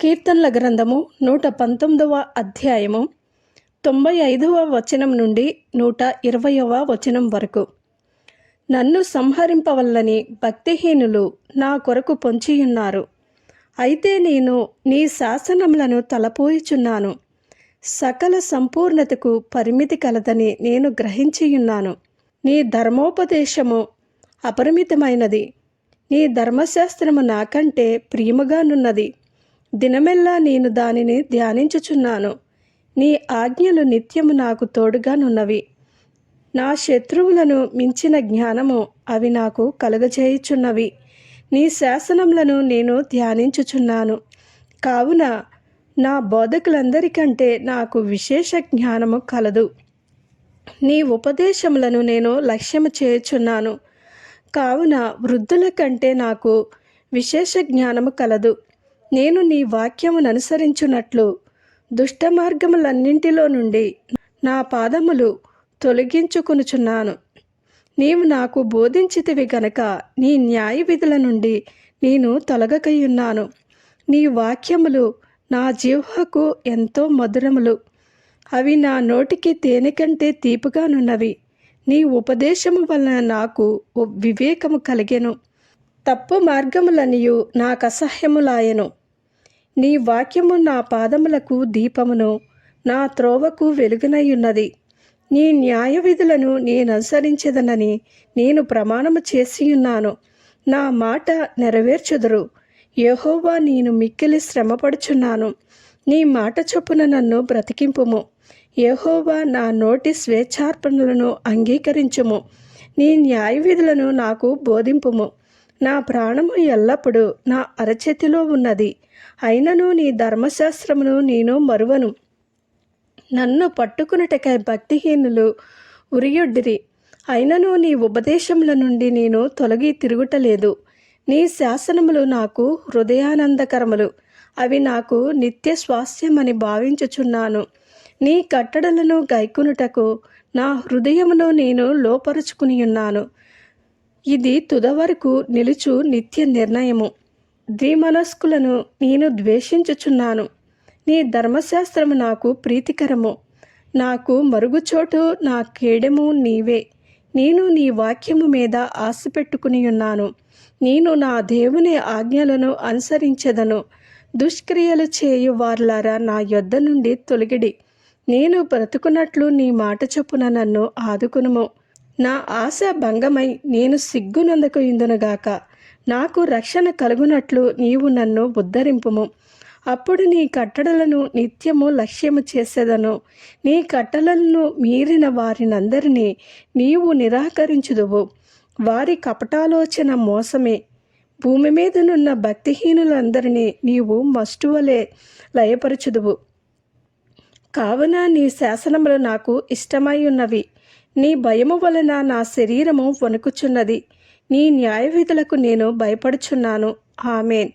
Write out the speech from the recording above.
కీర్తనల గ్రంథము నూట పంతొమ్మిదవ అధ్యాయము తొంభై ఐదవ వచనం నుండి నూట ఇరవయవ వచనం వరకు. నన్ను సంహరింపవల్లని భక్తిహీనులు నా కొరకు పొంచియున్నారు. అయితే నేను నీ శాసనములను తలపోయిచున్నాను. సకల సంపూర్ణతకు పరిమితి కలదని నేను గ్రహించియున్నాను. నీ ధర్మోపదేశము అపరిమితమైనది. నీ ధర్మశాస్త్రము నాకంటే ప్రియముగానున్నది. దినమెల్లా నేను దానిని ధ్యానించుచున్నాను. నీ ఆజ్ఞలు నిత్యము నాకు తోడుగానున్నవి. నా శత్రువులను మించిన జ్ఞానము అవి నాకు కలుగజేయుచున్నవి. నీ శాసనములను నేను ధ్యానించుచున్నాను. కావున నా బోధకులందరికంటే నాకు విశేష జ్ఞానము కలదు. నీ ఉపదేశములను నేను లక్ష్యము చేయుచున్నాను. కావున వృద్ధుల కంటే నాకు విశేష జ్ఞానము కలదు. నేను నీ వాక్యమును అనుసరించున్నట్లు దుష్ట మార్గములన్నింటిలో నుండి నా పాదములు తొలగించుకొనుచున్నాను. నీవు నాకు బోధించితివి గనక నీ న్యాయ విధుల నుండి నేను తొలగకయున్నాను. నీ వాక్యములు నా జీవకు ఎంతో మధురములు. అవి నా నోటికి తేనె కంటే తీపుగానున్నవి నీ ఉపదేశము వలన నాకు ఓ వివేకము కలిగెను. తప్పు మార్గములనియు నాకు అసహ్యములాయను నీ వాక్యము నా పాదములకు దీపమును నా త్రోవకు వెలుగునయ్యున్నది నీ న్యాయ విధులను నేను అనుసరించదనని నేను ప్రమాణము చేసియున్నాను. నా మాట నెరవేర్చుదురు. యహోవా నేను మిక్కిలి శ్రమపడుచున్నాను. నీ మాట చొప్పున నన్ను బ్రతికింపుము. యహోవా నా నోటి స్వేచ్ఛార్పణలను అంగీకరించుము. నీ న్యాయ విధులను నాకు బోధింపుము. నా ప్రాణము ఎల్లప్పుడూ నా అరచేతిలో ఉన్నది. అయినను నీ ధర్మశాస్త్రమును నేను మరువను. నన్ను పట్టుకున్నటకై భక్తిహీనులు ఉరియొడ్డిరి అయినను నీ ఉపదేశముల నుండి నేను తొలగి తిరుగుటలేదు. నీ శాసనములు నాకు హృదయానందకరములు. అవి నాకు నిత్య స్వాస్థ్యమని భావించుచున్నాను. నీ కట్టడలను గైకునుటకు నా హృదయమును నేను లోపరుచుకుని ఉన్నాను ఇది తుదవరకు నిలుచు నిత్య నిర్ణయము. ద్విమనస్కులను నేను ద్వేషించుచున్నాను. నీ ధర్మశాస్త్రము నాకు ప్రీతికరము. నాకు మరుగుచోటు నా కేడము నీవే. నేను నీ వాక్యము మీద ఆశ పెట్టుకుని ఉన్నాను నేను నా దేవుని ఆజ్ఞలను అనుసరించదను. దుష్క్రియలు చేయు వార్లారా నా యొద్ద నుండి తొలగిడి. నేను బ్రతుకున్నట్లు నీ మాట చొప్పున నన్ను ఆదుకునుము. నా ఆశ భంగమై నేను సిగ్గునందుకు ఇందునుగాక. నాకు రక్షణ కలుగునట్లు నీవు నన్ను ఉద్ధరింపుము. అప్పుడు నీ కట్టడలను నిత్యము లక్ష్యము చేసేదను. నీ కట్టడలను మీరిన వారినందరినీ నీవు నిరాకరించుదువు. వారి కపటాలోచన మోసమే. భూమి మీదనున్న భక్తిహీనులందరినీ నీవు మస్టువలే లయపరచుదువు. కావున నీ శాసనములు నాకు ఇష్టమై ఉన్నవి. నీ భయము వలన నా శరీరము వణుకుచున్నది. నీ న్యాయ విధులకు నేను భయపడుచున్నాను. ఆమెన్.